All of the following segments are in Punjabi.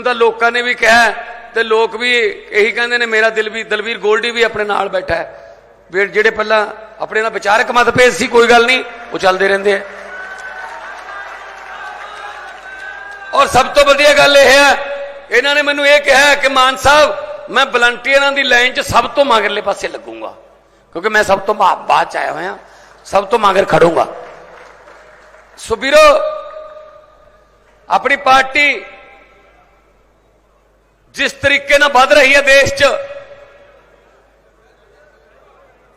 ਮੈਨੂੰ ਤਾਂ ਲੋਕਾਂ ਨੇ ਵੀ ਕਿਹਾ ਤੇ ਲੋਕ ਵੀ ਇਹੀ ਕਹਿੰਦੇ ਨੇ, ਮੇਰਾ ਦਿਲ ਵੀ, ਦਲਵੀਰ ਗੋਲਡੀ ਵੀ ਆਪਣੇ ਨਾਲ ਬੈਠਾ ਹੈ। ਵੀ ਜਿਹੜੇ ਪਹਿਲਾਂ ਆਪਣੇ ਨਾਲ ਵਿਚਾਰਕ ਮਤਭੇਦ ਸੀ, ਕੋਈ ਗੱਲ ਨਹੀਂ, ਉਹ ਚੱਲਦੇ ਰਹਿੰਦੇ ਆ। ਔਰ ਸਭ ਤੋਂ ਵਧੀਆ ਗੱਲ ਇਹ ਹੈ, ਇਹਨਾਂ ਨੇ ਮੈਨੂੰ ਇਹ ਕਿਹਾ ਕਿ ਮਾਨ ਸਾਹਿਬ, ਮੈਂ ਵਲੰਟੀਅਰਾਂ ਦੀ ਲਾਈਨ 'ਚ ਸਭ ਤੋਂ ਮਗਰਲੇ ਪਾਸੇ ਲੱਗੂੰਗਾ। ਕਿਉਂਕਿ ਮੈਂ ਸਭ ਤੋਂ ਬਾ- ਬਾਅਦ 'ਚ ਆਇਆ ਹੋਇਆ, ਸਭ ਤੋਂ ਮਗਰ ਖੜੂੰਗਾ। ਸੋ ਵੀਰੋ, ਆਪਣੀ ਪਾਰਟੀ ਜਿਸ ਤਰੀਕੇ ਨਾਲ ਵੱਧ ਰਹੀ ਹੈ ਦੇਸ਼ 'ਚ,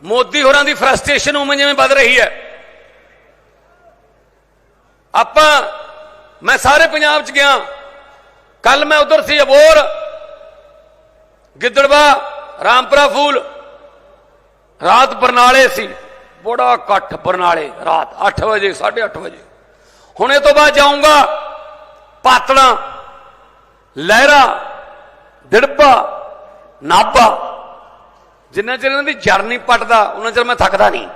ਮੋਦੀ ਹੋਰਾਂ ਦੀ ਫਰਸਟ੍ਰੇਸ਼ਨ ਉਵੇਂ ਜਿਵੇਂ ਵੱਧ ਰਹੀ ਹੈ। ਆਪਾਂ, ਮੈਂ ਸਾਰੇ ਪੰਜਾਬ 'ਚ ਗਿਆ, ਕੱਲ ਮੈਂ ਉਧਰ ਸੀ ਅਬੋਰ ਗਿੱਦੜਵਾ, ਰਾਮਪੁਰਾ ਫੂਲ, ਰਾਤ ਬਰਨਾਲੇ ਸੀ। ਬੜਾ ਇਕੱਠ ਬਰਨਾਲੇ, ਰਾਤ 8 ਵਜੇ 8:30 ਵਜੇ। ਹੁਣ ਇਹ ਤੋਂ ਬਾਅਦ ਜਾਊਂਗਾ ਪਾਤਣਾ, ਲਹਿਰਾ ਦਿੜਪਾ ਨਾਭਾ, ਜਿੰਨਾ ਚਿਰ ਇਹਨਾਂ ਦੀ ਜੜ ਨਹੀਂ ਪਟਦਾ, ਉਹਨਾਂ ਚਿਰ ਮੈਂ ਥੱਕਦਾ ਨਹੀਂ।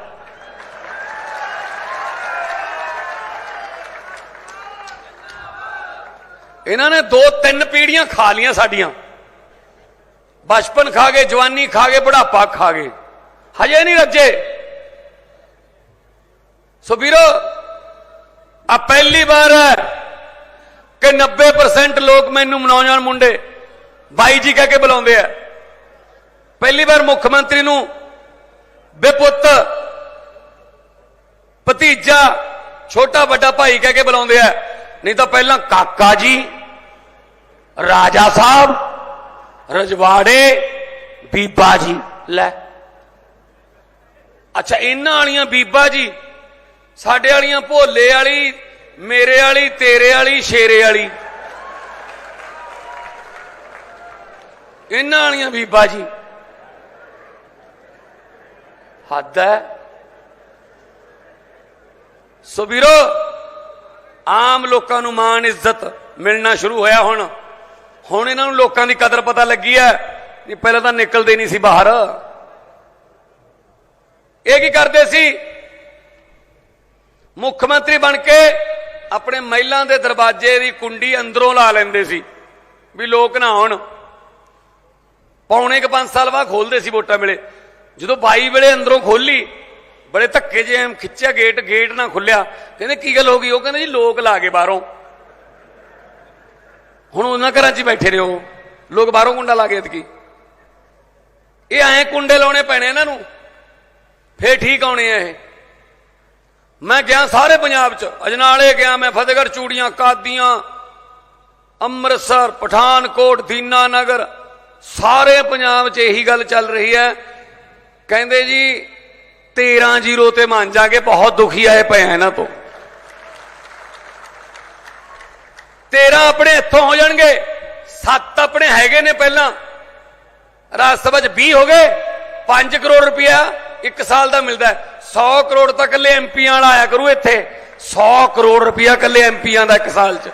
ਇਹਨਾਂ ਨੇ ਦੋ ਤਿੰਨ ਪੀੜੀਆਂ ਖਾ ਲੀਆਂ ਸਾਡੀਆਂ। ਬਚਪਨ ਖਾ ਗਏ, ਜਵਾਨੀ ਖਾ ਗਏ, ਬੁਢਾਪਾ ਖਾ ਗਏ। ਹਜੇ ਨਹੀਂ ਰੱਜੇ। ਸੋ ਵੀਰੋ ਆ ਪਹਿਲੀ ਵਾਰ ਹੈ ਕਿ 90% ਲੋਕ ਮੈਨੂੰ ਨੌਜਵਾਨ ਮੁੰਡੇ। ਬਾਈ ਜੀ ਕਹਿ ਕੇ ਬੁਲਾਉਂਦੇ ਆ। ਪਹਿਲੀ ਵਾਰ ਮੁੱਖ ਮੰਤਰੀ ਨੂੰ ਬੇਪੁੱਤ ਭਤੀਜਾ, ਛੋਟਾ ਵੱਡਾ ਭਾਈ ਕਹਿ ਕੇ ਬੁਲਾਉਂਦੇ ਆ। ਨਹੀਂ ਤਾਂ ਪਹਿਲਾਂ ਕਾਕਾ ਜੀ, ਰਾਜਾ ਸਾਹਿਬ, ਰਜਵਾੜੇ, ਬੀਬਾ ਜੀ। ਲੈ। ਅੱਛਾ, ਇਹਨਾਂ ਵਾਲੀਆਂ ਬੀਬਾ ਜੀ, ਸਾਡੇ ਵਾਲੀਆਂ ਭੋਲੇ ਵਾਲੀ, ਮੇਰੇ ਵਾਲੀ, ਤੇਰੇ ਵਾਲੀ, ਸ਼ੇਰੇ ਵਾਲੀ। ਇਹਨਾਂ ਵਾਲੀਆਂ ਬੀਬਾ ਜੀ। ਹੱਦ ਹੈ। ਸੋ ਵੀਰੋ, ਆਮ ਲੋਕਾਂ ਨੂੰ ਮਾਣ, ਇੱਜ਼ਤ ਮਿਲਣਾ ਸ਼ੁਰੂ ਹੋਇਆ ਹੁਣ। ਹੁਣ ਇਹਨਾਂ ਨੂੰ ਲੋਕਾਂ ਦੀ ਕਦਰ ਪਤਾ ਲੱਗੀ ਹੈ ਨਹੀਂ ਪਹਿਲਾਂ ਤਾਂ ਨਿਕਲਦੇ ਨਹੀਂ ਸੀ ਬਾਹਰ। ਇਹ ਕੀ ਕਰਦੇ ਸੀ? ਮੁੱਖ ਮੰਤਰੀ ਬਣ ਕੇ ਆਪਣੇ ਮਹਿਲਾਂ ਦੇ ਦਰਵਾਜ਼ੇ ਦੀ ਕੁੰਡੀ ਅੰਦਰੋਂ ਲਾ ਲੈਂਦੇ ਸੀ ਵੀ ਲੋਕ ਨਾ ਆਉਣ। ਪੌਣੇ ਕ 5 ਸਾਲ ਬਾਅਦ ਖੋਲਦੇ ਸੀ ਵੋਟਾਂ ਵੇਲੇ। ਜਦੋਂ 22 ਵੇਲੇ ਅੰਦਰੋਂ ਖੋਲੀ, ਬੜੇ ਧੱਕੇ ਜੇ ਖਿੱਚਿਆ ਗੇਟ ਗੇਟ ਨਾ ਖੁੱਲਿਆ। ਕਹਿੰਦੇ, ਕੀ ਗੱਲ ਹੋ ਗਈ? ਉਹ ਕਹਿੰਦੇ, ਜੀ, ਲੋਕ ਲਾ ਗਏ ਬਾਹਰੋਂ। ਹੁਣ ਉਹਨਾਂ ਘਰਾਂ 'ਚ ਹੀ ਬੈਠੇ ਰਹੋ ਲੋਕ ਬਾਹਰੋਂ ਕੁੰਡਾ ਲਾ ਗਏ ਇਤਕੀ ਇਹ ਐਂ ਕੁੰਡੇ ਲਾਉਣੇ ਪੈਣੇ ਇਹਨਾਂ ਨੂੰ। ਫੇਰ ਠੀਕ ਆਉਣੇ ਆ ਇਹ। ਮੈਂ ਗਿਆ ਸਾਰੇ ਪੰਜਾਬ 'ਚ। ਅਜਨਾਲੇ ਗਿਆ ਮੈਂ, ਫਤਿਹਗੜ੍ਹ, ਚੂੜੀਆਂ, ਕਾਦੀਆਂ, ਅੰਮ੍ਰਿਤਸਰ, ਪਠਾਨਕੋਟ ਦੀਨਾ ਨਗਰ ਸਾਰੇ ਪੰਜਾਬ 'ਚ ਇਹੀ ਗੱਲ ਚੱਲ ਰਹੀ ਹੈ। ਕਹਿੰਦੇ ਜੀ 13 ਜ਼ੀਰੋ ਤੇ ਮੰਨ ਜਾਗੇ, ਬਹੁਤ ਦੁਖੀ ਆਏ ਪਏ ਆ ਇਹਨਾਂ ਤੋਂ। 13 ਆਪਣੇ ਇੱਥੋਂ ਹੋ ਜਾਣਗੇ 7 ਆਪਣੇ ਹੈਗੇ ਨੇ ਪਹਿਲਾਂ। ਰਾਜ ਸਭਾ 'ਚ 20 ਹੋ ਗਏ 5 ਕਰੋੜ ਰੁਪਇਆ ਇੱਕ ਸਾਲ ਦਾ ਮਿਲਦਾ ਹੈ। 100 ਕਰੋੜ ਤਾਂ ਕੱਲੇ ਐਮਪੀਆਂ ਵਾਲਾ ਆਇਆ ਕਰੂ ਇੱਥੇ। 100 ਕਰੋੜ ਰੁਪਇਆ ਕੱਲੇ ਐਮਪੀਆਂ ਦਾ ਇੱਕ ਸਾਲ 'ਚ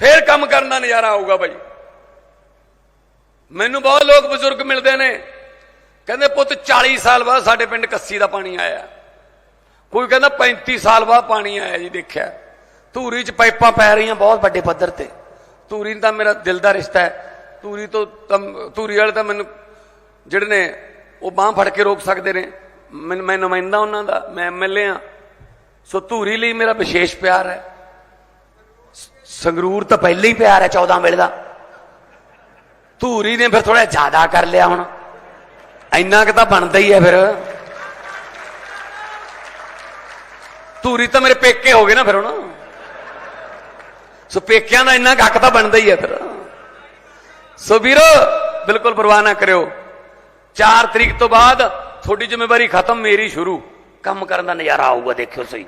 ਫੇਰ ਕੰਮ ਕਰਨ ਦਾ ਨਜ਼ਾਰਾ ਆਊਗਾ ਭਾਈ ਮੈਨੂੰ ਬਹੁਤ ਲੋਕ ਬਜ਼ੁਰਗ ਮਿਲਦੇ ਨੇ। ਕਹਿੰਦੇ, ਪੁੱਤ 40 ਸਾਲ ਬਾਅਦ ਸਾਡੇ ਪਿੰਡ ਕੱਸੀ ਦਾ ਪਾਣੀ ਆਇਆ। ਕੋਈ ਕਹਿੰਦਾ 35 ਸਾਲ ਬਾਅਦ ਪਾਣੀ ਆਇਆ ਜੀ, ਦੇਖਿਆ। ਧੂਰੀ 'ਚ ਪਾਈਪਾਂ ਪੈ ਰਹੀਆਂ ਬਹੁਤ ਵੱਡੇ ਪੱਧਰ ਤੇ। ਧੂਰੀ ਨਾਲ ਤਾਂ ਮੇਰਾ ਦਿਲ ਦਾ ਰਿਸ਼ਤਾ ਹੈ। ਧੂਰੀ ਤੋਂ ਧੂਰੀ ਵਾਲੇ ਤਾਂ ਮੈਨੂੰ, ਜਿਹੜੇ ਨੇ, ਉਹ ਬਾਹ ਫੜ ਕੇ ਰੋਕ ਸਕਦੇ ਨੇ। ਮੈਂ ਮੈਂ ਨੁਮਾਇੰਦਾ ਉਹਨਾਂ ਦਾ, ਮੈਂ ਐਮਐਲਏ ਆ ਸੋ ਧੂਰੀ ਲਈ ਮੇਰਾ ਵਿਸ਼ੇਸ਼ ਪਿਆਰ ਹੈ। ਸੰਗਰੂਰ ਤਾਂ ਪਹਿਲਾਂ ਹੀ ਪਿਆਰ ਹੈ 14 ਵੇਲੇ ਦਾ। ਧੂਰੀ ਨੇ ਫਿਰ ਥੋੜਾ ਜ਼ਿਆਦਾ ਕਰ ਲਿਆ ਹੁਣ। ਇੰਨਾ ਕਿ ਤਾਂ ਬਣਦਾ ਹੀ ਹੈ ਫਿਰ। ਧੂਰੀ ਤਾਂ ਮੇਰੇ ਪੇਕੇ ਹੋ ਗਏ ਨਾ ਫਿਰ ਹੁਣ। ਸੋ ਪੇਕਿਆਂ ਦਾ ਇੰਨਾ ਹੱਕ ਤਾਂ ਬਣਦਾ ਹੀ ਹੈ ਫਿਰ। ਸੋ ਵੀਰੋ, ਬਿਲਕੁਲ ਪਰਵਾਹ ਨਾ ਕਰਿਓ। 4 ਤਰੀਕ ਤੋਂ ਬਾਅਦ ਤੁਹਾਡੀ ਜ਼ਿੰਮੇਵਾਰੀ ਖਤਮ, ਮੇਰੀ ਸ਼ੁਰੂ। ਕੰਮ ਕਰਨ ਦਾ ਨਜ਼ਾਰਾ ਆਊਗਾ, ਦੇਖਿਓ ਸਹੀ।